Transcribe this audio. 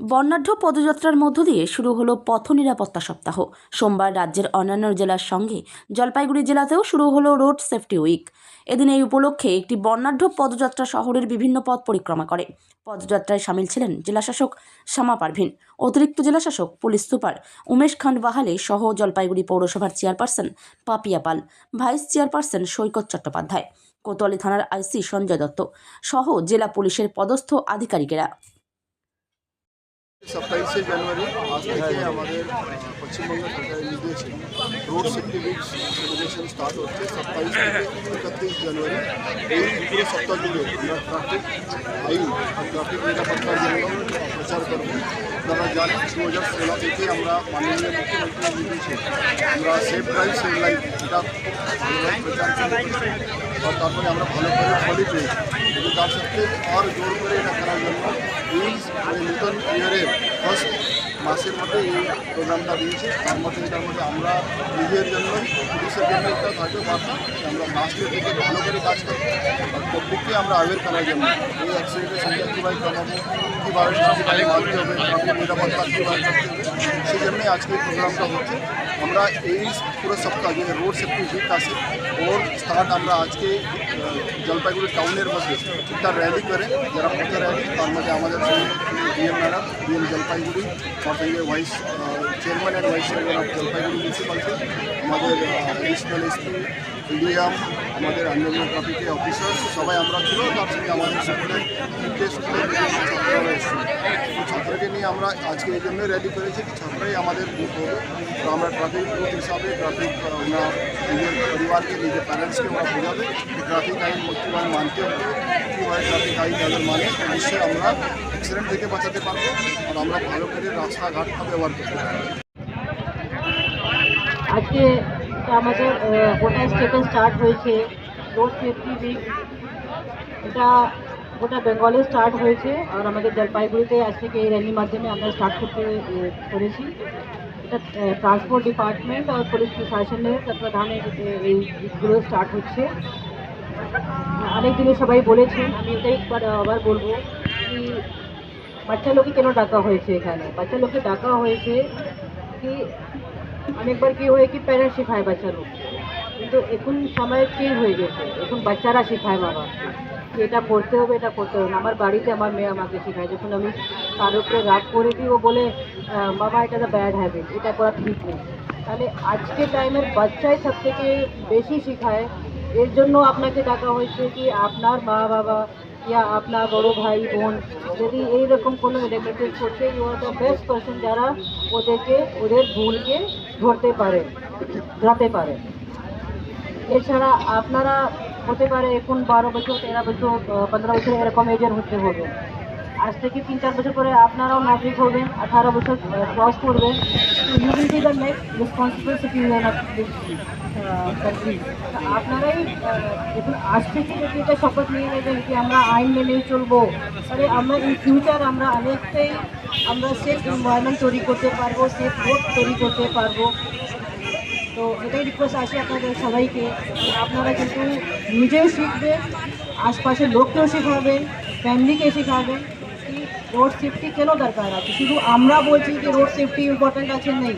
বর্ণাঢ্য পদযাত্রার মধ্য দিয়ে শুরু হলো পথ নিরাপত্তা সপ্তাহ। সোমবার রাজ্যের অন্যান্য জেলার সঙ্গে জলপাইগুড়ি জেলাতেও শুরু হলো রোড সেফটি উইক। এদিন এই উপলক্ষে একটি বর্ণাঢ্য পদযাত্রা শহরের বিভিন্ন পথ পরিক্রমা করে। পদযাত্রায় সামিল ছিলেন জেলাশাসক শ্যামা পারভিন, অতিরিক্ত জেলাশাসক পুলিশ সুপার উমেশ খান বাহালে সহ জলপাইগুড়ি পৌরসভার chairperson Papiya Pal, vice chairperson Saikat Chattopadhyay, Kotwali থানার আইসি সঞ্জয় দত্ত সহ জেলা পুলিশের পদস্থ আধিকারিকেরা। সাতাইশে জানুয়ারি আজ থেকে আমাদের আহ, পশ্চিমবঙ্গ সরকারের নির্দেশে road safety week celebration start হচ্ছে সাতাইশ থেকে একত্রিশ জানুয়ারি এই পুরো সপ্তাহ জুড়ে আমরা ট্রাফিক আইন আর ট্রাফিক নিরাপত্তার জন্য প্রচার করব আপনারা জানেন দু হাজার ষোলো থেকে আমরা মাননীয় মুখ্যমন্ত্রীর নির্দেশে আমরা সেফ ড্রাইভ সেভ লাইফ এটা খুব ভালোভাবে প্রচার করেছি আর তারপরে আমরা ভালো করে ফলই পেয়েছি কিন্তু তার সত্ত্বে আর জোর করে এটা করার জন্য এই মানে নতুন ইয়ারের ফার্স্ট মাসের মধ্যে এই প্রোগ্রামটা দিয়েছে তার মধ্যে এটার মধ্যে আমরা নিজের জন্যই পুলিশের জন্য একটা থাকবে বার্তা যে আমরা লাস্টের দিকে ভালো করে কাজ করব আর পাবলিককে আমরা অ্যাওয়ার করার জন্য এই অ্যাক্সিডেন্টের সংখ্যা কীভাবে কমাবো কীভাবে কীভাবে মানতে হবে ট্রাফিক নিরাপত্তা কীভাবে করতে হবে সেই জন্যই আজকে এই প্রোগ্রামটা হচ্ছে আমরা এই পুরো সপ্তাহ যে রোড সেফটি উইক আছে ওর স্টার্ট আমরা আজকে আহ, জলপাইগুড়ি টাউনের মধ্যে একটা র্যালি করে। যারা পথে র্যালি তার মধ্যে আমাদের ডিএম ম্যাডাম ডিএম জলপাইগুড়ি সঙ্গে vice chairman and vice chairman of Jalpaiguri municipality আমাদের এডিশনাল এসপি ডিএম আমাদের অন্যান্য ট্রাফিকের অফিসার, সবাই আমরা ছিল, তার সঙ্গে আমাদের স্কুলের তিনটে স্কুলের ছাত্ররা এসেছিল। ছাত্রকে নিয়ে আমরা আজকে এই জন্য র্যালি করেছি কি ছাত্রাই আমাদের বুথ হবে তো আমরা ট্রাফিক বুথ হিসাবে ট্রাফিক আমরা নিজের পরিবারকে, নিজের প্যারেন্টসকে আমরা বোঝাবে যে ট্রাফিক আইন কীভাবে মানতে হবে। কীভাবে ট্রাফিক আইন তাদের মানে নিশ্চয়ই আমরা অ্যাক্সিডেন্ট থেকে বাঁচাতে পারব আর আমরা ভালো করে রাস্তাঘাটটা ব্যবহার করতে পারব। আজকে আমাদের গোটা স্টেটে স্টার্ট হয়েছে। রোড সেফটি উইক এটা গোটা বেঙ্গলে স্টার্ট হয়েছে। আর আমাদের জলপাইগুড়িতে আজ থেকে এই র্যালির মাধ্যমে আমরা স্টার্ট করতে করেছি। এটা ট্রান্সপোর্ট ডিপার্টমেন্ট আর পুলিশ প্রশাসনের তত্ত্বাবধানে এই উইকগুলো স্টার্ট হচ্ছে। অনেক দিনে সবাই বলেছেন আমি এটাই একবার আবার বলব কি বাচ্চা লোককে কেন ডাকা হয়েছে এখানে? বাচ্চা লোকে ডাকা হয়েছে কি অনেকবার কি হয় কি প্যারেন্টস শেখায় বাচ্চা লোক কিন্তু এখন সময় চেঞ্জ হয়ে গেছে। এখন বাচ্চারা শেখায় বাবা। এটা করতে হবে, এটা করতে হবে। আমার বাড়িতে আমার মেয়ে আমাকে শেখায়। যখন আমি তার উপরে রাগ করে দিই, ও বলে বাবা, এটা দ্য ব্যাড হ্যাবিট এটা করা ঠিক নেই। তাহলে আজকে টাইমের বাচ্চাই সব থেকে বেশি শেখায়। এর জন্য আপনাকে ডাকা হয়েছে কি আপনার মা বাবা ইয়া আপনার বড় ভাই বোন যদি এইরকম কোনো রেমিটেন্স করছে you are the best person যারা ওদেরকে ওদের ভুলকে ধরতে পারে ধরাতে পারে এছাড়া আপনারা হতে পারে এখন বারো বছর তেরো বছর পনেরো বছর এরকম এজের হতে হবে আজ থেকে তিন, চার বছর পরে আপনারাও নাগরিক হবেন, আঠারো বছর ক্রস করবেন। You will be responsible citizen of আপনারাই দেখুন, আজ থেকে যদি এটা শপথ নিয়ে নেবেন কি আমরা আইন মেনেই চলবো, তাহলে আমরা ইন ফিউচার আমরা অনেকটাই আমরা সেফ এনভায়রনমেন্ট তৈরি করতে পারব সেফ রোড তৈরি করতে পারব। তো এটাই রিকোয়েস্ট আছে আপনাদের সবাইকে আপনারা কিন্তু নিজেও শিখবেন, আশপাশের লোককেও শেখাবেন ফ্যামিলিকে শেখাবেন। রোড সেফটি কেন দরকার? আছে শুধু আমরা বলছি যে রোড সেফটি ইম্পর্ট্যান্ট আছে নেই।